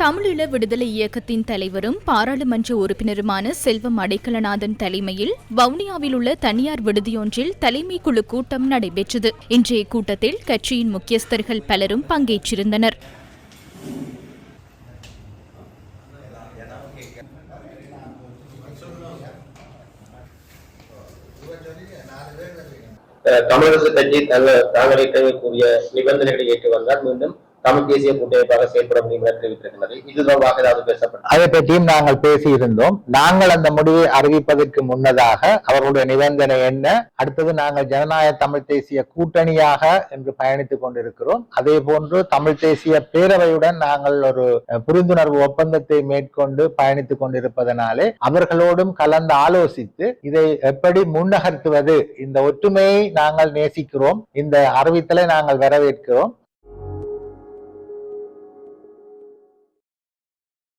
தமிழீழ விடுதலை இயக்கத்தின் தலைவரும் பாராளுமன்ற உறுப்பினருமான செல்வம் அடைக்கலநாதன் தலைமையில் வவுனியாவில் உள்ள தனியார் விடுதியொன்றில் தலைமை குழு கூட்டம் நடைபெற்றது. இன்றைய கூட்டத்தில் கட்சியின் முக்கியஸ்தர்கள் பலரும் பங்கேற்றிருந்தனர். தமிழரசு கட்சி தங்கள் தாங்கள் நிபந்தனைகளை ஏற்று வந்தால் மீண்டும் தமிழ் தேசிய கூட்டமைப்பாக செயல்பட முடியும் என தெரிவித்திருக்கிறது. இது தொடர்பாக ஏதாவது பேசப்பட்டது அதை பற்றியும் நாங்கள் பேசியிருந்தோம். நாங்கள் அந்த முடிவை அறிவிப்பதற்கு முன்னதாக அவர்களுடைய நிபந்தனை என்ன? அடுத்தது நாங்கள் ஜனநாயக தமிழ் தேசிய கூட்டணியாக என்று பயணித்துக் கொண்டிருக்கிறோம். அதே போன்று தமிழ் தேசிய பேரவையுடன் நாங்கள் ஒரு புரிந்துணர்வு ஒப்பந்தத்தை மேற்கொண்டு பயணித்துக் கொண்டிருப்பதனாலே அவர்களோடும் கலந்து ஆலோசித்து இதை எப்படி முன்னகர்த்துவது? இந்த ஒற்றுமையை நாங்கள் நேசிக்கிறோம். இந்த அறிவித்தலை நாங்கள் வரவேற்கிறோம்.